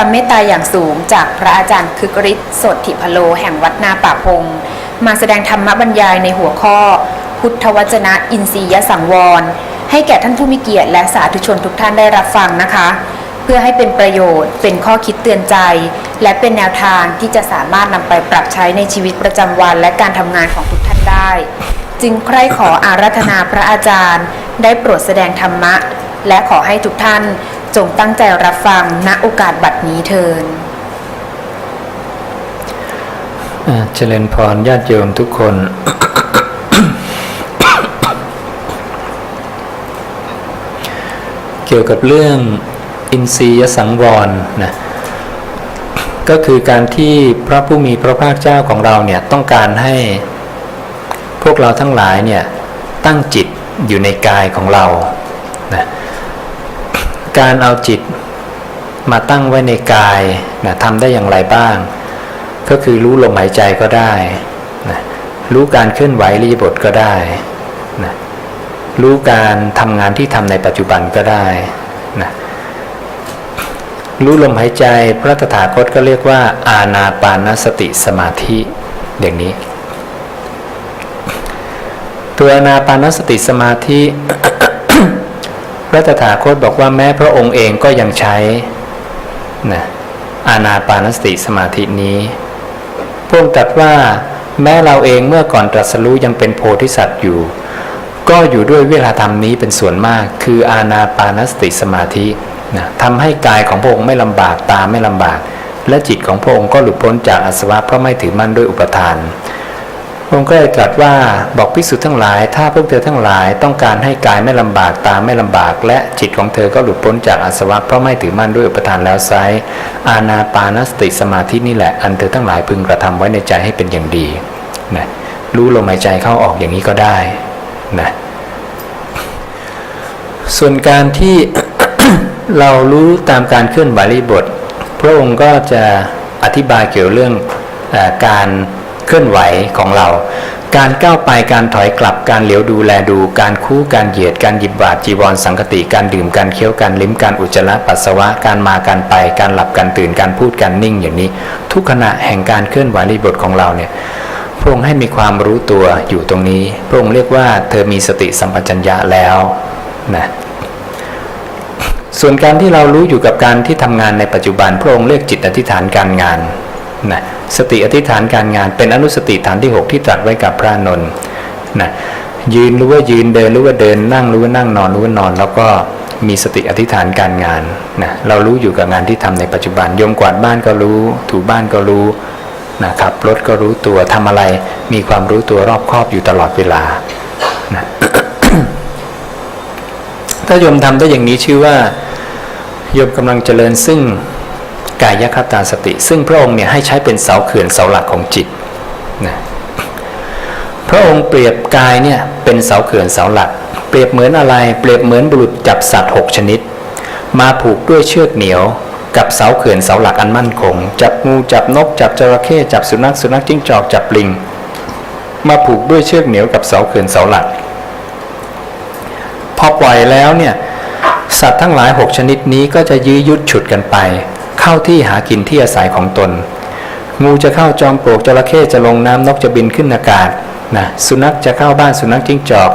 ความเมตตาอย่างสูงจากพระอาจารย์คึกฤทธิ์สดถิพโลแห่งวัดนาป่าพง มาแสดงธรรมบรรยายในหัวข้อ พุทธวจนะอินทรียสังวร ให้แก่ท่านผู้มีเกียรติและสาธุชนทุกท่านได้รับฟังนะคะ เพื่อให้เป็นประโยชน์ เป็นข้อคิดเตือนใจ และเป็นแนวทางที่จะสามารถนำไปปรับใช้ในชีวิตประจำวัน และการทำงานของทุกท่านได้ จึงใคร่ขออาราธนาพระอาจารย์ ได้โปรดแสดงธรรมะ และขอให้ทุกท่าน จงตั้งใจรับฟังณโอกาสบัดนี้เทินอาเจริญพรญาติโยมทุกคน เกี่ยวกับเรื่องอินทรียสังวรนะก็คือการที่พระผู้มีพระภาคเจ้าของเราเนี่ยต้องการให้พวกเราทั้งหลายเนี่ยตั้งจิตอยู่ในกายของเรานะ การเอาจิตมาตั้งไว้ในกายนะทำได้อย่างไรบ้าง ก็คือรู้ลมหายใจก็ได้นะรู้การเคลื่อนไหวรีบทก็ได้นะรู้การทำงานที่ทำในปัจจุบันก็ได้นะรู้ลมหายใจพระตถาคตก็เรียกว่า อาณาปานสติสมาธิอย่างนี้ ตัวอาณาปานสติสมาธิ พระตถาคตบอกว่าแม้พระองค์เองก็ยังใช้นะอาณาปานสติสมาธินี้พระองค์ตรัสว่าแม้เราเองเมื่อก่อนตรัสรู้ยังเป็นโพธิสัตว์อยู่ ก็อยู่ด้วยเวลาธรรมนี้เป็นส่วนมาก คืออาณาปานสติสมาธินะทำให้กายของพระองค์ไม่ลำบากตาไม่ลำบาก และจิตของพระองค์ก็หลุดพ้นจากอาสวะเพราะไม่ถือมั่นด้วยอุปทาน องค์ก็เลยตรัสว่าบอกภิกษุทั้งหลาย ถ้าพวกเธอทั้งหลายต้องการให้กายไม่ลำบากตาไม่ลำบาก และจิตของเธอก็หลุดพ้นจากอาสวะเพราะไม่ถือมั่นด้วยอุปทานแล้วไซร้อาณาปานสติสมาธินี่แหละอันเธอทั้งหลายพึงกระทำไว้ในใจให้เป็นอย่างดีนะรู้ลมหายใจเข้าออกอย่างนี้ก็ได้นะส่วนการที่เรารู้ตามการเคลื่อนไหวรีบท พระองค์ก็จะอธิบายเกี่ยวเรื่องอการ เคลื่อนไหวของเรา การก้าวไปการถอยกลับการเหลียวดูแลดู การคู่การเหยียดการหยิบบาทจีวรสังกติการดื่มการเคี้ยวการลิ้มการอุจจาระปัสสาวะการมาการไป การหลับการตื่นการพูดการนิ่งอย่างนี้ ทุกขณะแห่งการเคลื่อนไหวรีบทของเราเนี่ยพระองค์ให้มีความรู้ตัวอยู่ตรงนี้ พระองค์เรียกว่าเธอมีสติสัมปชัญญะแล้วนะส่วนการที่เรารู้อยู่กับการที่ทำงานในปัจจุบันพระองค์เรียกจิตอธิษฐานการงาน นะสติอธิษฐานการงานเป็นอนุสติฐานที่ 6 ที่ตรัสไว้กับพระนนท์นะยืนรู้ว่ายืนเดินรู้ว่าเดินนั่งรู้ว่านั่งนอนรู้ว่านอน แล้วก็มีสติอธิษฐานการงานนะเรารู้อยู่กับงานที่ทำในปัจจุบันโยมกวาดบ้านก็รู้ ถูบ้านก็รู้นะครับรถก็รู้ตัวทำอะไร มีความรู้ตัวรอบครอบอยู่ตลอดเวลานะถ้าโยมทำได้อย่างนี้ชื่อว่าโยมกำลังเจริญซึ่ง กายคตาสติ ซึ่งพระองค์เนี่ยให้ใช้เป็นเสาเขื่อนเสาหลักของจิตนะพระองค์เปรียบกายเนี่ยเป็นเสาเขื่อนเสาหลัก เปรียบเหมือนอะไร เปรียบเหมือนบุรุษจับสัตว์หกชนิด มาผูกด้วยเชือกเหนียว กับเสาเขื่อนเสาหลักอันมั่นคง จับงูจับนก จับจระเข้จับสุนัขสุนัขจิ้งจอกจับลิง มาผูกด้วยเชือกเหนียวกับเสาเขื่อนเสาหลัก พอปล่อยแล้วเนี่ยสัตว์ทั้งหลายหกชนิดนี้ก็จะยื้อยุดฉุดกันไป เข้าที่หากินที่อาศัยของตน งูจะเข้าจอมปลวกจระเข้จะลงน้ำนกจะบินขึ้นอากาศนะสุนัขจะเข้าบ้านสุนัขจิ้งจอก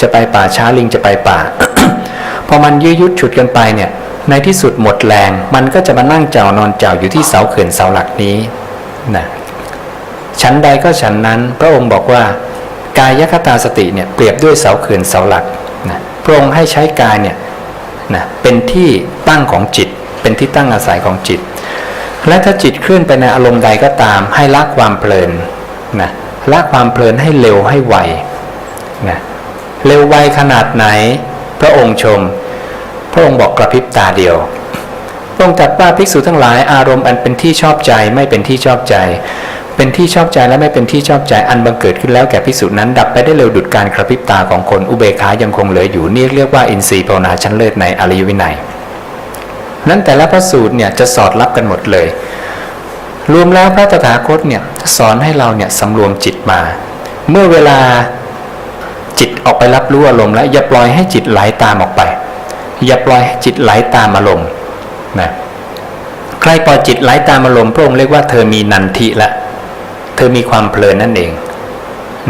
จะไปป่าช้าลิงจะไปป่า พอมันยื้อยุดฉุดกันไปเนี่ยในที่สุดหมดแรง มันก็จะมานั่งเจ้านอนเจ้าอยู่ที่เสาเขื่อนเสาหลักนี้นะชั้นใดก็ชั้นนั้น พระองค์บอกว่ากายคตาสติเนี่ยเปรียบด้วยเสาเขื่อนเสาหลักนะพระองค์ให้ใช้กายเนี่ยนะเป็นที่ตั้งของจิต เป็นที่ตั้งอาศัยของจิต และถ้าจิตเคลื่อนไปในอารมณ์ใดก็ตาม ให้ละความเพลินนะละความเพลินให้เร็วให้ไวนะเร็วไวขนาดไหน พระองค์ชม พระองค์บอกกระพริบตาเดียวพระองค์ตรัสว่าภิกษุทั้งหลายอารมณ์อันเป็นที่ชอบใจไม่เป็นที่ชอบใจ เป็นที่ชอบใจและไม่เป็นที่ชอบใจอันบังเกิดขึ้นแล้วแก่ภิกษุนั้น ดับไปได้เร็วดุดการกระพริบตาของคนอุเบกขายังคงเหลืออยู่นี่เรียกว่าอินทรีย์ภาวนาชั้นเลิศในอริยวินัย นั้นแต่ละพระสูตรเนี่ยจะสอดรับกันหมดเลย รวมแล้วพระตถาคตเนี่ยสอนให้เราเนี่ยสำรวมจิตมา เมื่อเวลาจิตออกไปรับรู้อารมณ์แล้วอย่าปล่อยให้จิตไหลตามออกไป อย่าปล่อยให้จิตไหลตามอารมณ์นะใครปล่อยจิตไหลตามอารมณ์พระองค์เรียกว่าเธอมีนันทิละ เธอมีความเพลินนั่นเอง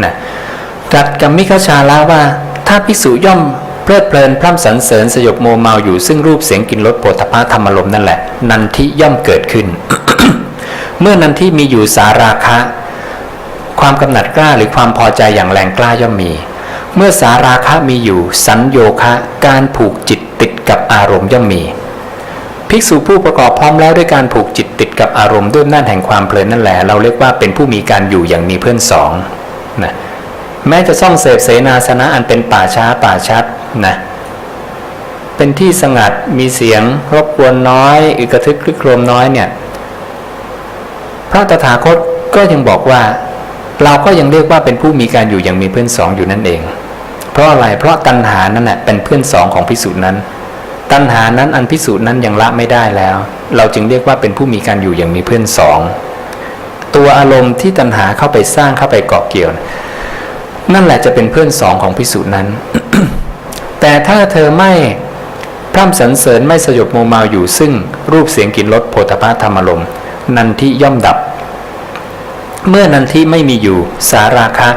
นะตรัสกับมิคชาลาว่า ถ้าภิกษุย่อม เพลิดเพลินพร่ำสรรเสริญสยบโมเมาอยู่ซึ่งรูปเสียงกลิ่นรสโผฏฐัพพะธรรมอารมณ์นั่นแหละ นันทิย่อมเกิดขึ้น เมื่อนันทิมีอยู่สาราคะ ความกำหนัดกล้าหรือความพอใจอย่างแรงกล้าย่อมมี เมื่อสาราคะมีอยู่ สัญโยคะ การผูกจิตติดกับอารมณ์ย่อมมี ภิกษุผู้ประกอบพร้อมแล้วด้วยการผูกจิตติดกับอารมณ์ด้วยอำนาจแห่งความเพลินนั่นแหละเราเรียกว่าเป็นผู้มีการอยู่อย่างมีเพื่อนสองนะ แม้จะซ่องเสพเสนาสนะอันเป็นป่าช้าป่าชัดนะเป็นที่สงัดมีเสียงรบกวนน้อยอึกระทึกคลึกโครมน้อยเนี่ยพระตถาคตก็ยังบอกว่า เราก็ยังเรียกว่าเป็นผู้มีการอยู่อย่างมีเพื่อนสองอยู่นั่นเอง เพราะอะไรเพราะตัณหานั่นแหละเป็นเพื่อนสองของพิสูจน์นั้น ตัณหานั้นอันพิสูจน์นั้นยังละไม่ได้แล้ว เราจึงเรียกว่าเป็นผู้มีการอยู่อย่างมีเพื่อนสองตัวอารมณ์ที่ตัณหาเข้าไปสร้างเข้าไปเกาะเกี่ยว นั่นแหละจะเป็นเพื่อนสองของพิสูจน์นั้น แต่ถ้าเธอไม่พร่ำสรรเสริญไม่สยบโมเมาอยู่ซึ่งรูปเสียงกลิ่นรสโผฏฐัพพะธรรมอารมนันทิย่อมดับ เมื่อนันทิไม่มีอยู่สาราคะ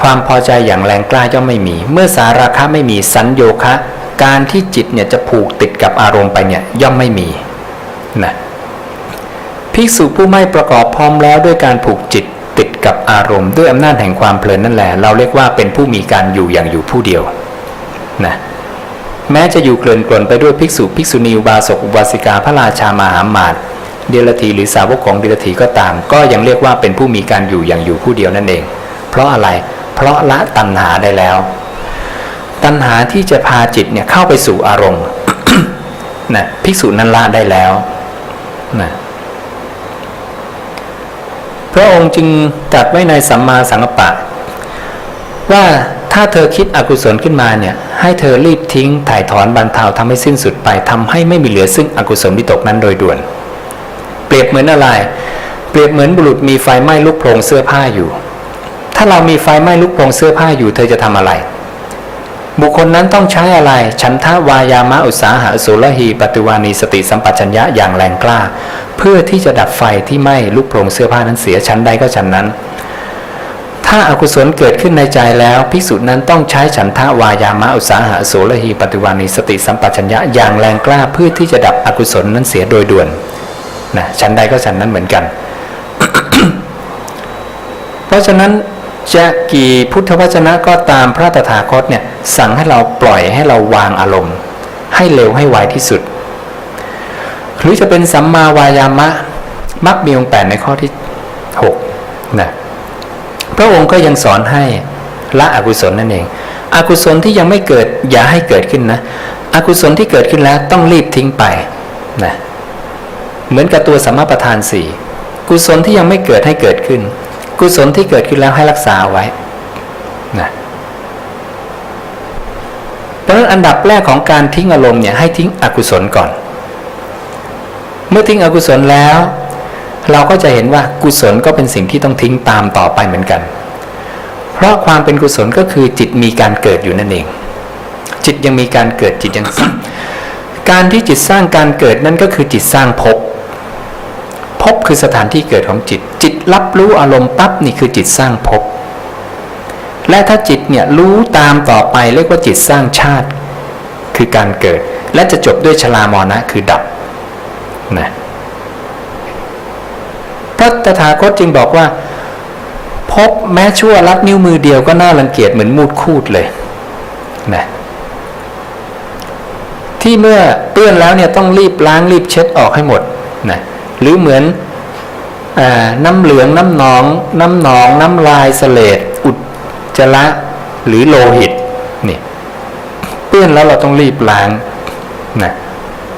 ความพอใจอย่างแรงกล้าย่อมไม่มี เมื่อสาราคะไม่มีสัญโยคะ การที่จิตเนี่ยจะผูกติดกับอารมณ์ไปเนี่ยย่อมไม่มีนะภิกษุผู้ไม่ประกอบพร้อมแล้วด้วยการผูกจิต ติดกับอารมณ์ด้วยอำนาจแห่งความเพลินนั่นแหละ เราเรียกว่าเป็นผู้มีการอยู่อย่างอยู่ผู้เดียวนะแม้จะอยู่เกลื่อนกลนไปด้วยภิกษุภิกษุณีอุบาสกอุบาสิกาพระราชามหามาตเดลทีหรือสาวกของเดลทีก็ตาม ก็ยังเรียกว่าเป็นผู้มีการอยู่อย่างอยู่ผู้เดียวนั่นเอง เพราะอะไรเพราะละตัณหาได้แล้ว ตัณหาที่จะพาจิตเนี่ยเข้าไปสู่อารมณ์นะภิกษุนั้นละได้แล้วนะ พระองค์จึงตัดไว้ในสัมมาสังกัปปะ ว่าถ้าเธอคิดอกุศลขึ้นมาเนี่ย ให้เธอรีบทิ้งถ่ายถอนบรรเทาทำให้สิ้นสุดไปทำให้ไม่มีเหลือซึ่งอกุศลวิตกนั้นโดยด่วน เปรียบเหมือนอะไร เปรียบเหมือนบุรุษมีไฟไหม้ลุกโพรงเสื้อผ้าอยู่ ถ้าเรามีไฟไหม้ลุกโพรงเสื้อผ้าอยู่ เธอจะทำอะไร บุคคลนั้นต้องใช้อะไร ฉันทาวายามะอุตสาหะโสลหีปฏิวานีสติสัมปชัญญะอย่างแรงกล้า เพื่อที่จะดับไฟที่ไหม้ลุกโพลงเสื้อผ้านั้นเสียชั้นใดก็ชั้นนั้น ถ้าอากุศลเกิดขึ้นในใจแล้วภิกษุนั้นต้องใช้ฉันทะวายามะอุตสาหะโสลหีปฏิวานีสติสัมปชัญญะอย่างแรงกล้าเพื่อที่จะดับอกุศลนั้นเสียโดยด่วนนะชั้นใดก็ชั้นนั้นเหมือนกัน เพราะฉะนั้น จะกี่พุทธวจนะก็ตามพระตถาคตเนี่ยสั่งให้เราปล่อยให้เราวางอารมณ์ ให้เร็วให้ไวที่สุด หรือจะเป็นสัมมาวายามะมักมีองค์แปดในข้อที่หกนะพระองค์ก็ยังสอนให้ละอกุศลนั่นเอง อกุศลที่ยังไม่เกิดอย่าให้เกิดขึ้นนะ อกุศลที่เกิดขึ้นแล้วต้องรีบทิ้งไปนะเหมือนกับตัวสัมมาประธานสี่กุศลที่ยังไม่เกิดให้เกิดขึ้น กุศลที่เกิดขึ้นแล้วให้รักษาไว้นะเพราะฉะนั้นอันดับแรกของการทิ้งอารมณ์เนี่ยให้ทิ้งอกุศลก่อน เมื่อทิ้งอกุศลแล้ว เราก็จะเห็นว่ากุศลก็เป็นสิ่งที่ต้องทิ้งตามต่อไปเหมือนกัน เพราะความเป็นกุศลก็คือจิตมีการเกิดอยู่นั่นเอง จิตยังมีการเกิดจิตยังสร้างการที่จิตสร้างการเกิดนั่นก็คือจิตสร้างภพ ภพคือสถานที่เกิดของจิต จิตรับรู้อารมณ์ปั๊บนี่คือจิตสร้างภพและถ้าจิตเนี่ยรู้ตามต่อไปเรียกว่าจิตสร้างชาติ คือการเกิด และจะจบด้วยชรามรณะคือดับนะพระตถาคตจึงบอกว่าพบแม้ชั่วลัดนิ้วมือเดียวก็น่ารังเกียจเหมือนมูดคูดเลยนะที่เมื่อเปื้อนแล้วเนี่ยต้องรีบล้างรีบเช็ดออกให้หมดนะ หรือเหมือนอน้ำเหลืองน้ำหนอง น้ำหนอง น้ำลายเสลดอุจจระหรือโลหิตนี่เปื้อนแล้วเราต้องรีบล้างนะ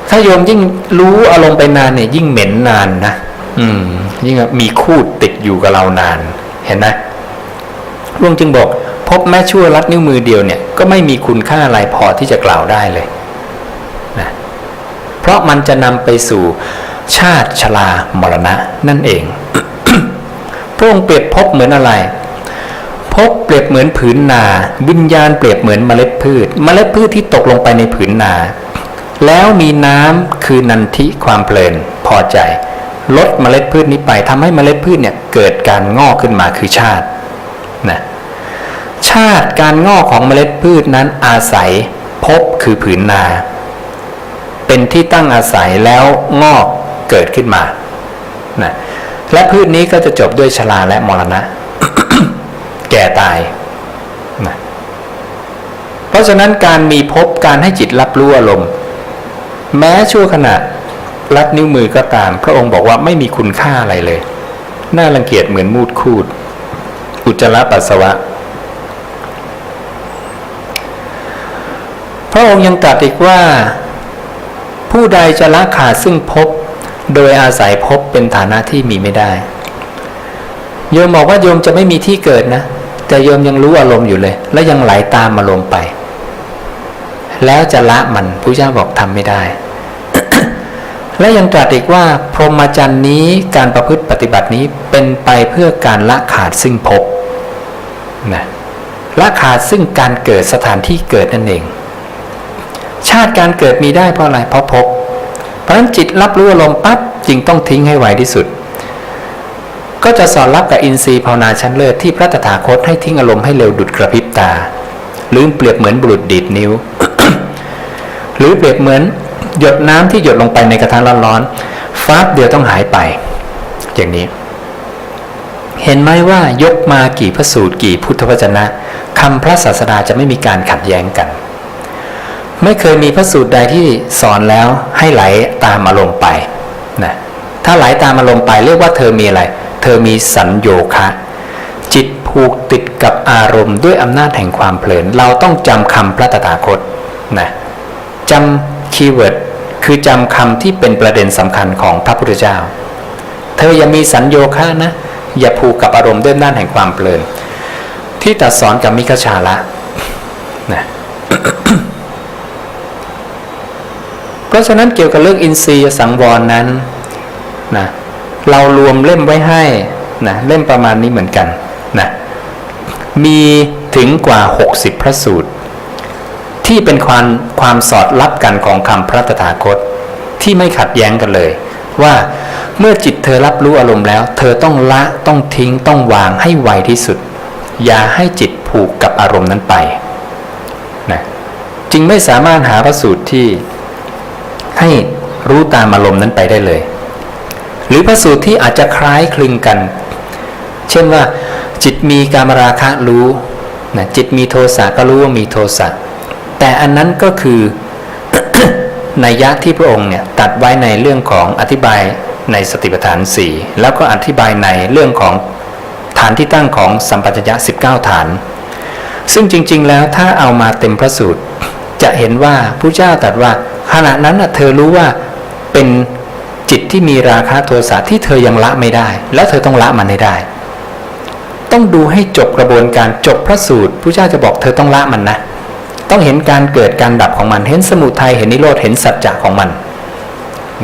ถ้าโยมยิ่งรู้อารมณ์ไปนานเนี่ย ยิ่งเหม็นนานนะอืม ยิ่งมีคูดติดอยู่กับเรานาน เห็นไหมหลวงจึงบอก พบแม่ชั่วรัดนิ้วมือเดียวเนี่ย ก็ไม่มีคุณค่าอะไรพอที่จะกล่าวได้เลยนะเพราะมันจะนำไปสู่ ชาติชรามรณะนั่นเอง พระองค์เปรียบพบเหมือนอะไร พบเปรียบเหมือนผืนนา วิญญาณเปรียบเหมือนเมล็ดพืช เมล็ดพืชที่ตกลงไปในผืนนา แล้วมีน้ำคือนันทิความเพลินพอใจ ลดเมล็ดพืชนี้ไปทำให้เมล็ดพืชเนี่ยเกิดการงอกขึ้นมาคือชาตินะชาติการงอกของเมล็ดพืชนั้นอาศัยพบคือผืนนา เป็นที่ตั้งอาศัยแล้วงอก เกิดขึ้นมานะและพืชนี้ก็จะจบด้วยชราและมรณะ แก่ตายนะเพราะฉะนั้นการมีพบการให้จิตรับรู้อารมณ์ แม้ชั่วขณะลัดนิ้วมือก็ตาม พระองค์บอกว่าไม่มีคุณค่าอะไรเลย น่ารังเกียจเหมือนมูดคูด อุจจาระปัสสาวะ พระองค์ยังตรัสอีกว่า ผู้ใดจะละขาดซึ่งพบ โดยอาศัยพบเป็นฐานะที่มีไม่ได้ โยมบอกว่าโยมจะไม่มีที่เกิดนะ แต่โยมยังรู้อารมณ์อยู่เลย และยังไหลตามอารมณ์ไป แล้วจะละมันพระเจ้าบอกทำไม่ได้ และยังตรัสอีกว่า พรหมจรรย์นี้การประพฤติปฏิบัตินี้เป็นไปเพื่อการละขาดซึ่งภพนะละขาดซึ่งการเกิดสถานที่เกิดนั่นเอง ชาติการเกิดมีได้เพราะอะไรเพราะภพ เพราะฉะนั้นจิตรับรู้อารมณ์ปั๊บจึงต้องทิ้งให้ไวที่สุด ก็จะสอดรับกับอินทรีย์ภาวนาชั้นเลิศที่พระตถาคตให้ทิ้งอารมณ์ให้เร็วดุดกระพริบตา หรือเปรียบเหมือนบุรุษดีดนิ้ว หรือเปรียบเหมือนหยดน้ำที่หยดลงไปในกระทะร้อนๆฟ้าเดียวต้องหายไป อย่างนี้ เห็นไหมว่ายกมากี่พระสูตรกี่พุทธวจนะคำพระศาสดาจะไม่มีการขัดแย้งกัน ไม่เคยมีพระสูตรใดที่สอนแล้วให้ไหลตามอารมณ์ไปนะถ้าไหลตามอารมณ์ไปเรียกว่าเธอมีอะไร เธอมีสัญโยคะ จิตผูกติดกับอารมณ์ด้วยอำนาจแห่งความเพลิน เราต้องจำคำพระตถาคตนะจำคีย์เวิร์ดคือจำคำที่เป็นประเด็นสำคัญของพระพุทธเจ้า เธออย่ามีสัญโยคะนะ อย่าผูกกับอารมณ์ด้วยอำนาจแห่งความเพลิน ที่ตัดสอนกับมิคชาละนะ ราะฉะนั้นเกี่ยวกับเรื่องอินทรีย์สังวรนั้นนะเรารวมเล่มไว้ให้นะเล่มประมาณนี้เหมือนกันนะมีถึงกว่า 60 พระสูตร ที่เป็นความความสอดรับกันของคำพระตถาคต ที่ไม่ขัดแย้งกันเลย ว่าเมื่อจิตเธอรับรู้อารมณ์แล้ว เธอต้องละต้องทิ้งต้องวางให้ไวที่สุด อย่าให้จิตผูกกับอารมณ์นั้นไปนะจึงไม่สามารถหาพระสูตรที่ ให้รู้ตามอารมณ์นั้นไปได้เลย หรือพระสูตรที่อาจจะคล้ายคลึงกัน เช่นว่า จิตมีการมราคะรู้นะจิตมีโทสะก็รู้ว่ามีโทสะแต่อันนั้นก็คือนัยยะที่พระองค์เนี่ยตัดไว้ในเรื่องของอธิบายในสติปัฏฐานสี่แล้วก็อธิบายในเรื่องของฐานที่ตั้งของสัมปัญญะ19 ฐาน ซึ่งจริง ๆ แล้วถ้าเอามาเต็มพระสูตร จะเห็นว่าผู้เจ้าตรัสว่า ขณะนั้นน่ะเธอรู้ว่าเป็นจิตที่มีราคะโทสะที่เธอยังละไม่ได้ แล้วเธอต้องละมันให้ได้ ต้องดูให้จบกระบวนการจบพระสูตรผู้เจ้าจะบอกเธอต้องละมันนะ ต้องเห็นการเกิดการดับของมัน เห็นสมุทัยเห็นนิโรธเห็นสัจจะของมัน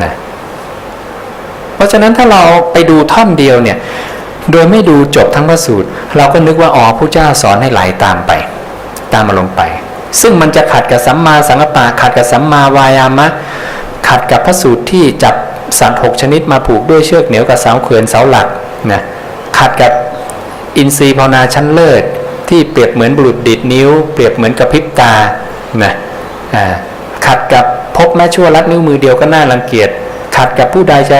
นะเพราะฉะนั้นถ้าเราไปดูท่อนเดียวเนี่ย โดยไม่ดูจบทั้งพระสูตร เราก็นึกว่าอ๋อผู้เจ้าสอนให้ไหลตามไป ตามอารมณ์ไป ซึ่งมันจะขัดกับสัมมาสังกัปปะขัดกับสัมมาวายามะ ขัดกับพระสูตรที่จับสัตว์หกชนิดมาผูกด้วยเชือกเหนียวกับเสาเขื่อนเสาหลักนะขัดกับอินทรีย์ภาวนาชั้นเลิศ ที่เปรียบเหมือนบุรุษดิดนิ้ว เปรียบเหมือนกับพริบตานะอ่าขัดกับพบแม่ชั่วลัดนิ้วมือเดียวก็น่ารังเกียจขัดกับผู้ใดจะ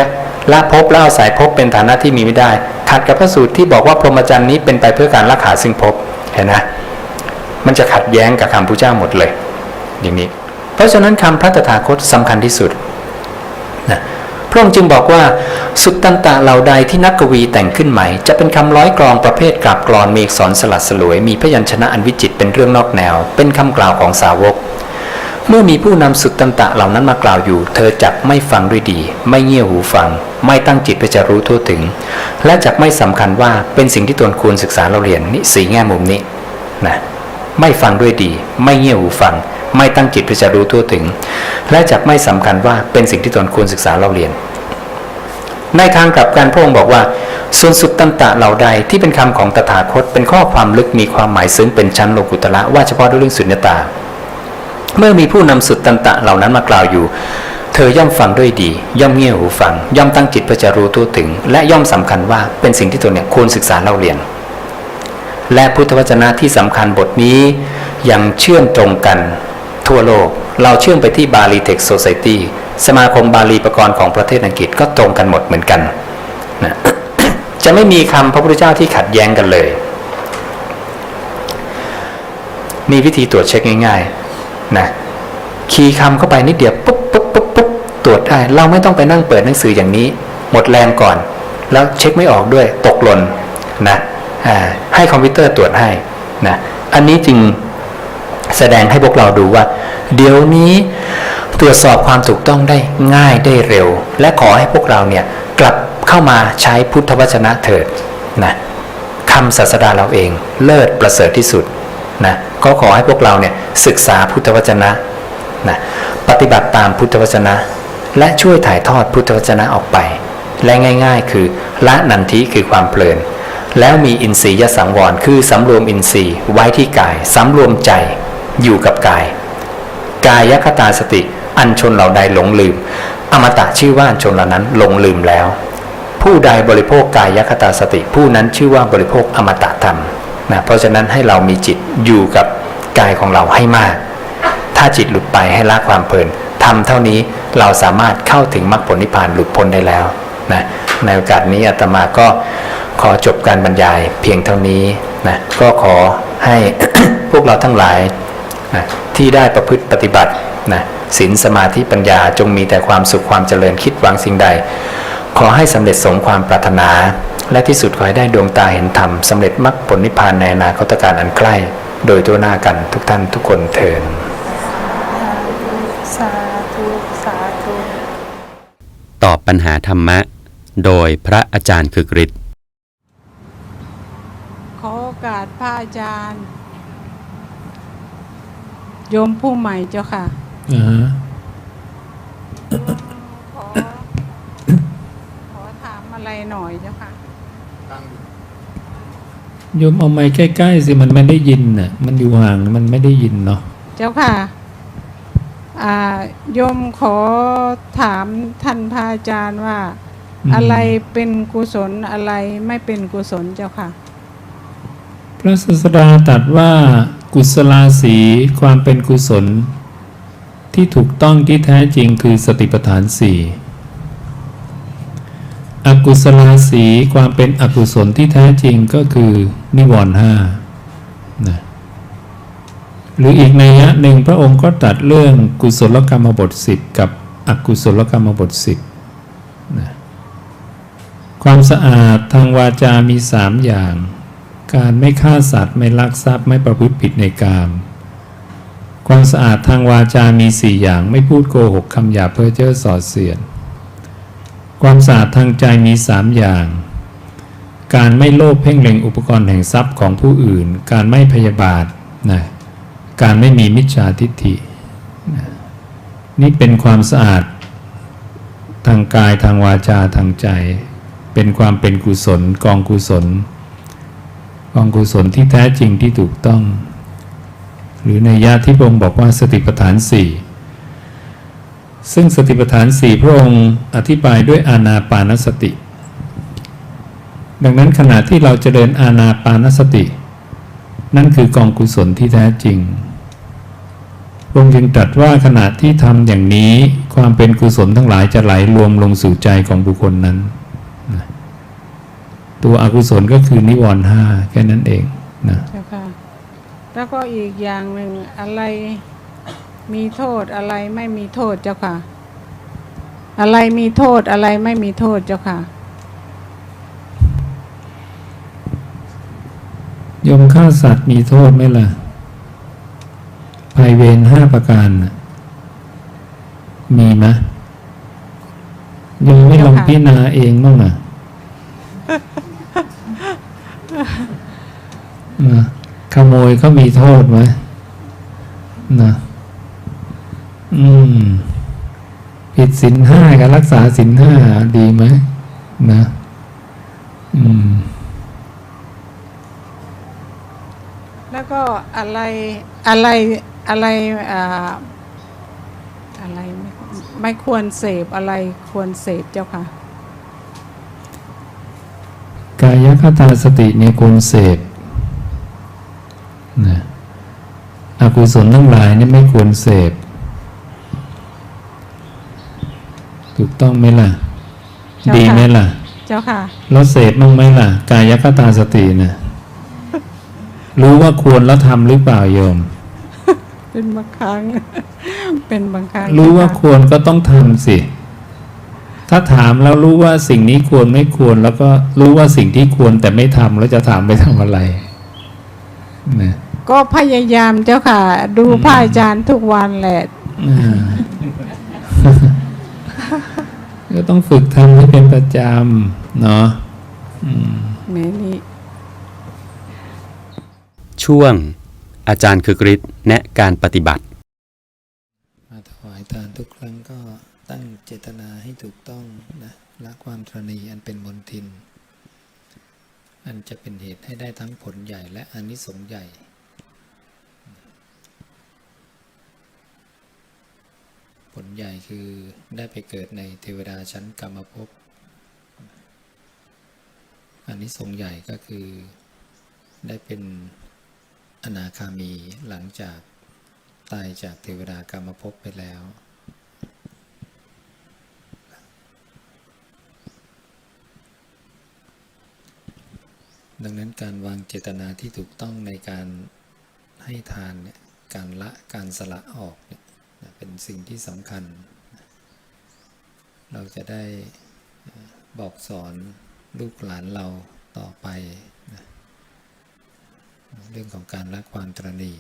ละภพแล้วอาศัยภพเป็นฐานะที่มีไม่ได้ ขัดกับพระสูตรที่บอกว่าพรหมจรรย์นี้เป็นไปเพื่อการละขาดซึ่งภพเห็นนะมั มันจะขัดแย้งกับคำพระเจ้าหมดเลย อย่างนี้ เพราะฉะนั้นคำพระตถาคตสำคัญที่สุดนะพระองค์จึงบอกว่า สุตตันตะเหล่าใดที่นักกวีแต่งขึ้นใหม่ จะเป็นคำร้อยกรองประเภทกราบกรอนมีอักษรสลัดสลวย มีพยัญชนะอันวิจิตเป็นเรื่องนอกแนว เป็นคำกล่าวของสาวก เมื่อมีผู้นำสุตตันตะเหล่านั้นมากล่าวอยู่ เธอจักไม่ฟังด้วยดี ไม่เงี่ยหูฟัง ไม่ตั้งจิตเพื่อจะรู้ทั่วถึง และจักไม่สำคัญว่าเป็นสิ่งที่ตนควรศึกษาเราเรียนนี่สีแง่มุมนี้นะ ไม่ฟังด้วยดี ไม่เงี่ยหูฟัง ไม่ตั้งจิตเพื่อจะรู้ทั่วถึง และจักไม่สำคัญว่าเป็นสิ่งที่ตนควรศึกษาเราเรียน ในทางกลับกันพระองค์บอกว่า ส่วนสุตตันตะเหล่าใดที่เป็นคำของตถาคต เป็นข้อความลึกมีความหมายซึ้งเป็นชั้นโลกุตละว่าเฉพาะด้วยเรื่องสุญญตา เมื่อมีผู้นำสุดตันตะเหล่านั้นมากล่าวอยู่เธอย่อมฟังด้วยดี ย่อมเงี่ยหูฟัง ย่อมตั้งจิตเพื่อจะรู้ทั่วถึง และย่อมสำคัญว่าเป็นสิ่งที่ตนเนี่ยควรศึกษาเล่าเรียน และพุทธวจนะที่สำคัญบทนี้ยังเชื่อมตรงกัน ทั่วโลก เราเชื่อมไปที่บาลีเทคโซไซตี้สมาคมบาลีประกรณ์ของประเทศอังกฤษก็ตรงกันหมดเหมือนกันนะจะไม่มีคำพระพุทธเจ้าที่ขัดแย้งกันเลย มีวิธีตรวจเช็คง่ายๆนะคีย์คำเข้าไปนิดเดียวปุ๊บปุ๊บปุ๊บปุ๊บตรวจได้ เราไม่ต้องไปนั่งเปิดหนังสืออย่างนี้ หมดแรงก่อน แล้วเช็คไม่ออกด้วยตกหล่นนะ ให้คอมพิวเตอร์ตรวจให้นะอันนี้จึงแสดงให้พวกเราดูว่า เดี๋ยวนี้ตรวจสอบความถูกต้องได้ง่ายได้เร็ว และขอให้พวกเราเนี่ยกลับเข้ามาใช้พุทธวจนะเถิดนะคำศาสดาเราเองเลิศประเสริฐที่สุดนะก็ขอให้พวกเราเนี่ยศึกษาพุทธวจนะนะปฏิบัติตามพุทธวจนะ และช่วยถ่ายทอดพุทธวจนะออกไป และง่าย ๆ คือละนันทิคือความเพลิน แล้วมีอินทรียสังวร คือสำรวมอินทรีย์ไว้ที่กายสำรวมใจอยู่กับกาย กายคตาสติ อันชนเหล่าใดหลงลืม อมตะชื่อว่าชนเหล่านั้นหลงลืมแล้ว ผู้ใดบริโภคกายคตาสติ ผู้นั้นชื่อว่าบริโภคอมตะธรรมนะเพราะฉะนั้นให้เรามีจิตอยู่กับกายของเราให้มาก ถ้าจิตหลุดไปให้ละความเพลินทำเท่านี้เราสามารถเข้าถึงมรรคผลนิพพานหลุดพ้นได้แล้วนะในโอกาสนี้อาตมาก็ ขอจบการบรรยายเพียงเท่านี้นะก็ขอให้พวกเราทั้งหลายนะที่ได้ประพฤติปฏิบัตินะศีลสมาธิปัญญาจงมีแต่ความสุขความเจริญคิดหวังสิ่งใด ขอให้สำเร็จสมความปรารถนา และที่สุดขอให้ได้ดวงตาเห็นธรรมสำเร็จมรรคผลนิพพานในอนาคตการอันใกล้ โดยตัวหน้ากันทุกท่านทุกคนเทินสาธุสาธุตอบปัญหาธรรมะ โดยพระอาจารย์คึกฤทธิ์ขอโอ กาสพระอาจารย์ โยมผู้ใหม่เจ้าค่ะอ่าฮะขอขอถามอะไรหน่อยเจ้าค่ะโยมเอาไม้ใกล้ๆสิมันไม่ได้ยินน่ะ มันอยู่ห่างมันไม่ได้ยินเนาะเจ้าค่ะอ่าโยมขอถามท่านพระอาจารย์ว่ามอะไรเป็นกุศลอะไรไม่เป็นกุศลเจ้าค่ะ พระศาสดาตรัสว่ากุศลาสีความเป็นกุศล ที่ถูกต้องที่แท้จริงคือสติปัฏฐานสี่อกุศลาสีความเป็นอกุศลที่แท้จริงก็คือนิวรณ์ห้านะหรืออีกในยะหนึ่งพระองค์ก็ตรัสเรื่องกุศลกรรมบทสิบกับอกุศลกรรมบทสินะความสะอาดทางวาจามีสามอย่าง การไม่ฆ่าสัตว์ไม่ลักทรัพย์ไม่ประพฤติผิดในกาม ความสะอาดทางวาจามีสี่อย่างไม่พูดโกหกคำหยาบเพ้อเจ้อส่อเสียด ความสะอาดทางใจมีสามอย่าง การไม่โลภเพ่งเล็งอุปกรณ์แห่งทรัพย์ของผู้อื่น การไม่พยาบาทนะการไม่มีมิจฉาทิฏฐินะนี่เป็นความสะอาดทางกายทางวาจาทางใจ เป็นความเป็นกุศลกองกุศล กองกุศลที่แท้จริงที่ถูกต้อง หรือในยะที่พระองค์บอกว่าสติปัฏฐานสี่ซึ่งสติปัฏฐานสี่พระองค์อธิบายด้วยอานาปานสติ ดังนั้นขณะที่เราจเจริญอานาปานสติ นั่นคือกองกุศลที่แท้จริงพระองค์จึงตรัสว่าขณะที่ทำอย่างนี้ความเป็นกุศลทั้งหลายจะไหลรวมลงสู่ใจของบุคคลนั้น ตัวอกุศลก็คือนิวรณ์ห้าแค่นั้นเองนะเจ้าค่ะแล้วก็อีกอย่างหนึ่งอะไรมีโทษอะไรไม่มีโทษเจ้าค่ะ อะไรมีโทษอะไรไม่มีโทษเจ้าค่ะยมฆ่าสัตว์มีโทษไหมล่ะภัยเวรห้าประการน่ะมีไหมยมไม่ลองพิจารณาเองบ้างอะ นะขโมยเขามีโทษไหมนะอืม ผิดศีลห้ากับรักษาศีลห้าดีไหมนะ อืม แล้วก็อะไรอะไรอะไรอ่าอะไรไม่ไม่ควรเสพอะไรควรเสพเจ้าค่ะ กายคตาสติเนี่ยควรเสพ นะอกุศลทั้งหลายนี่ไม่ควรเสพ ถูกต้องไหมล่ะเจ้าค่ะดีไหมล่ะ เจ้าค่ะเราเสพบ้างไหมล่ะ กายคตาสตินะรู้ว่าควรแล้วทำหรือเปล่าโยม เป็นบางครั้ง เป็นบางครั้ง รู้ว่าเจ้คค่ะวรก็ต้องทำสิ ถ้าถามแล้วรู้ว่าสิ่งนี้ควรไม่ควร แล้วก็รู้ว่าสิ่งที่ควรแต่ไม่ทำแล้วจะถามไปทำอะไร นะก็พยายามเจ้าค่ะ ดูพระอาจารย์ทุกวันแหละอ่าก็ต้องฝึกทำให้เป็นประจำเนาะอืมแม่นี่ช่วง อาจารย์คือกริชแนะการปฏิบัติ มาถวายทานทุกครั้งก็ตั้งเจตนาให้ถูกต้องนะละความตรณีอันเป็นมนทิน อันจะเป็นเหตุให้ได้ทั้งผลใหญ่และอนิสงส์ใหญ่ผลใหญ่คือได้ไปเกิดในเทวดาชั้นกรรมภพอานิสงส์ใหญ่ก็คือได้เป็นอนาคามีหลังจากตายจากเทวดากรรมภพไปแล้ว ดังนั้นการวางเจตนาที่ถูกต้องในการให้ทานเนี่ยการละการสละออกเนี่ยเป็นสิ่งที่สำคัญ เราจะได้บอกสอนลูกหลานเราต่อไปนะเรื่องของการละความตรณี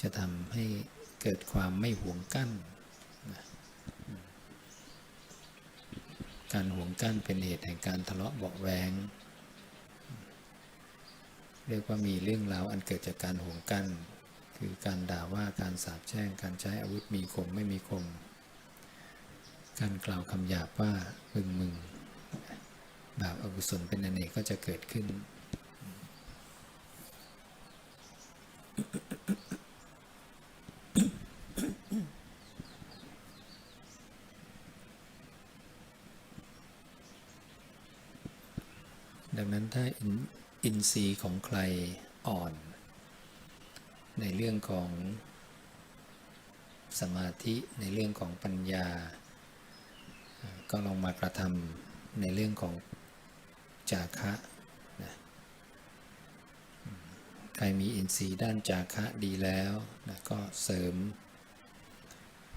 จะทำให้เกิดความไม่หวงกั้นนะการหวงกั้นเป็นเหตุแห่งการทะเลาะเบาแวง เรียกว่ามีเรื่องราวอันเกิดจากการหวงกัน คือการด่าว่าการสาปแช่งการใช้อาวุธมีคมไม่มีคม การกล่าวคำหยาบว่ามึงมึงบาปอกุศลเป็นอเนกก็จะเกิดขึ้น ดังนั้นถ้า อินทรีย์ของใครอ่อน ในเรื่องของสมาธิในเรื่องของปัญญา ก็ลองมากระทำในเรื่องของจาคะนะใครมีอินทรีย์ด้านจาคะดีแล้วนะก็เสริม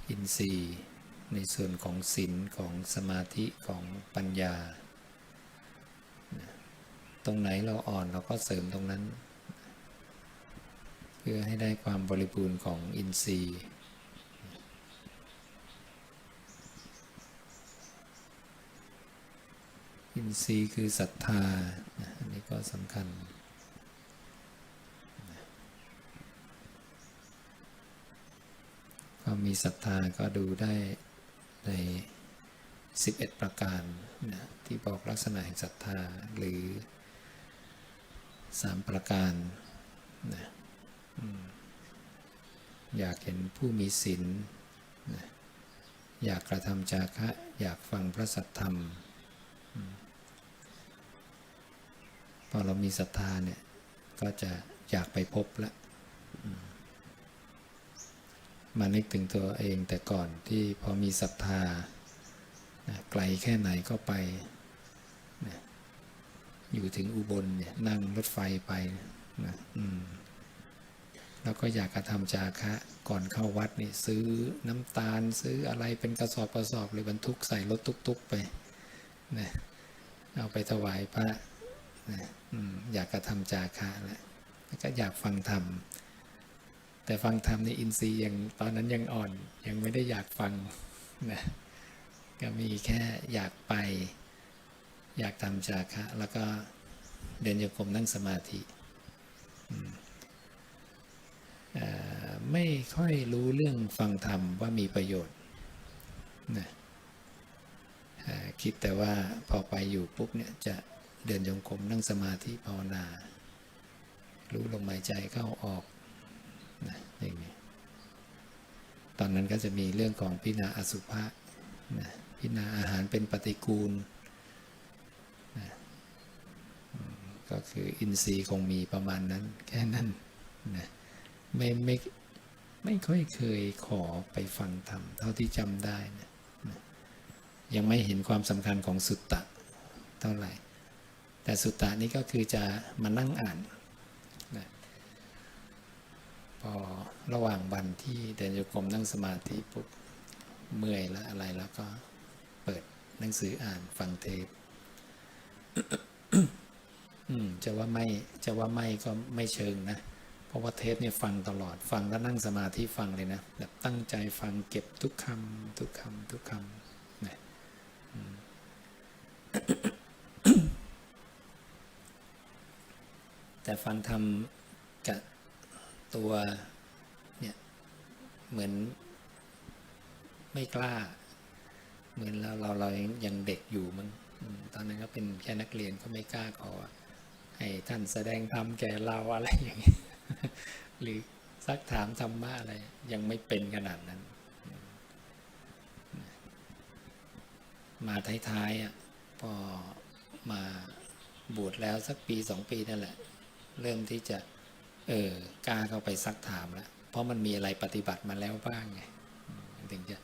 อินทรีย์ในส่วนของศีลของสมาธิของปัญญา ตรงไหนเราอ่อนเราก็เสริมตรงนั้น เพื่อให้ได้ความบริบูรณ์ของอินทรีย์อินทรีย์คือศรัทธา อันนี้ก็สำคัญ ความมีศรัทธาก็ดูได้ใน 11 ประการนะที่บอกลักษณะแห่งศรัทธาหรือ สามประการนะอยากเห็นผู้มีศีลนะอยากกระทำจาคะอยากฟังพระสัทธรรม พอเรามีศรัทธาเนี่ยก็จะอยากไปพบละมานึกถึงตัวเองแต่ก่อนที่พอมีศรัทธาไกลแค่ไหนก็ไป อยู่ถึงอุบลเนี่ยนั่งรถไฟไปนะอืมแล้วก็อยากกระทำจาคะก่อนเข้าวัดนี่ซื้อน้ำตาลซื้ออะไรเป็นกระสอบกระสอบเลยบรรทุกใส่รถตุกๆไปนะเอาไปถวายพระนะอืมอยากกระทำจาคะแหละแล้วก็อยากฟังธรรม แต่ฟังธรรมในอินทรีย์ยังตอนนั้นยังอ่อนยังไม่ได้อยากฟังนะก็มีแค่อยากไป อยากทำจาคะ แล้วก็เดินโยกมนั่งสมาธิไม่ค่อยรู้เรื่องฟังธรรมว่ามีประโยชน์นะคิดแต่ว่าพอไปอยู่ปุ๊บเนี่ยจะเดินโยกรมนั่งสมาธิภาวนา รู้ลมหายใจเข้าออกนะอย่างนี้ตอนนั้นก็จะมีเรื่องของพิจารณาอสุภะนะพิจารณาอาหารเป็นปฏิกูลนะอืมก็ คืออินทรีย์คงมีประมาณนั้น แค่นั้นนะไม่ไม่ไม่ค่อยเคยขอไปฟังธรรมเท่าที่จำได้นะนะยังไม่เห็นความสำคัญของสุตตะเท่าไหร่ แต่สุตตะนี่ก็คือจะมานั่งอ่านนะพอระหว่างวันที่เดินโยกรมนั่งสมาธิปุ๊บเมื่อยแล้วอะไรแล้วก็เปิดหนังสืออ่านฟังเทป อืมจะว่าไม่จะว่าไม่ก็ไม่เชิงนะ เพราะว่าเทปเนี่ยฟังตลอดฟังแล้วนั่งสมาธิฟังเลยนะแบบตั้งใจฟังเก็บทุกคำทุกคำทุกคำนะแต่ฟังทำกับตัวเนี่ยเหมือนไม่กล้า เหมือนเราเราเรายังเด็กอยู่มันอืมตอนนั้นก็เป็นแค่นักเรียนก็ไม่กล้าขอ ให้ท่านแสดงธรรมแก่เราอะไรอย่างนี้หรือซักถามธรรมะอะไร ยังไม่เป็นขนาดนั้น มาท้ายๆอะพอมาบวชแล้วสักปีสองปีนั่นแหละ เริ่มที่จะ เออกล้าเข้าไปซักถามแล้วเพราะมันมีอะไรปฏิบัติมาแล้วบ้างไงถึงจะ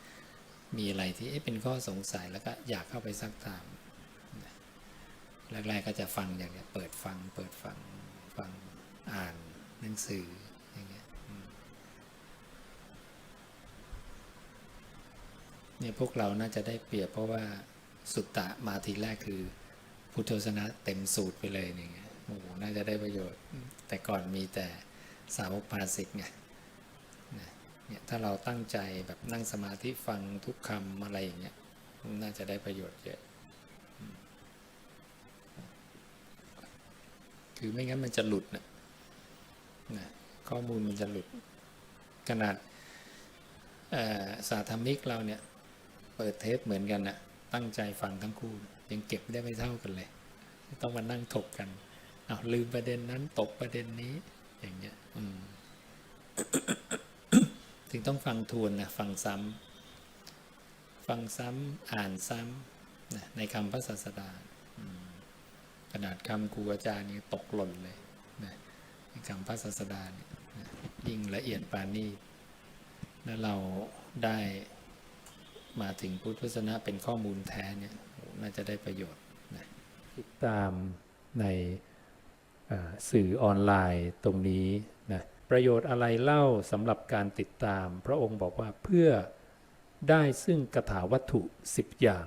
มีอะไรที่เเป็นข้อสงสัยแล้วก็อยากเข้าไปซักถาม แรกๆก็จะฟังอย่างเงี้ยเปิดฟัง เปิดฟัง ฟังอ่านหนังสืออย่างเงี้ยเนี่ยพวกเราน่าจะได้เปรียบเพราะว่าสุตตะมาทีแรกคือพุทธศาสนาเต็มสูตรไปเลยอย่างเงี้ยโอ้โหน่าจะได้ประโยชน์ แต่ก่อนมีแต่สาวกภาสิกไงเนี่ยถ้าเราตั้งใจแบบนั่งสมาธิฟังทุกคำอะไรอย่างเงี้ยน่าจะได้ประโยชน์เยอะอืม คือไม่งั้นมันจะหลุดนะนะข้อมูลมันจะหลุด ขนาดสาธมิกเราเนี่ยเปิดเทปเหมือนกันนะตั้งใจฟังทั้งคู่ ยังเก็บได้ไม่เท่ากันเลย ต้องมานั่งถกกันเอาลืมประเด็นนั้นตกประเด็นนี้ อย่างเงี้ยอืมถึงต้องฟังทวนนะฟังซ้ำฟังซ้ำอ่านซ้ำนะในคำพระศาสดาอืม ขนาดคำครูอาจารย์นี่ตกหล่นเลยนะคำพระศาสดาเนี่ยยิ่งละเอียดปานนี้แล้วเราได้มาถึงพุทธวจนะเป็นข้อมูลแท้เนี่ยน่าจะได้ประโยชน์นะติดตามในสื่อออนไลน์ตรงนี้นะประโยชน์อะไรเล่าสำหรับการติดตาม พระองค์บอกว่าเพื่อได้ซึ่งกถาวัตถุ 10 อย่าง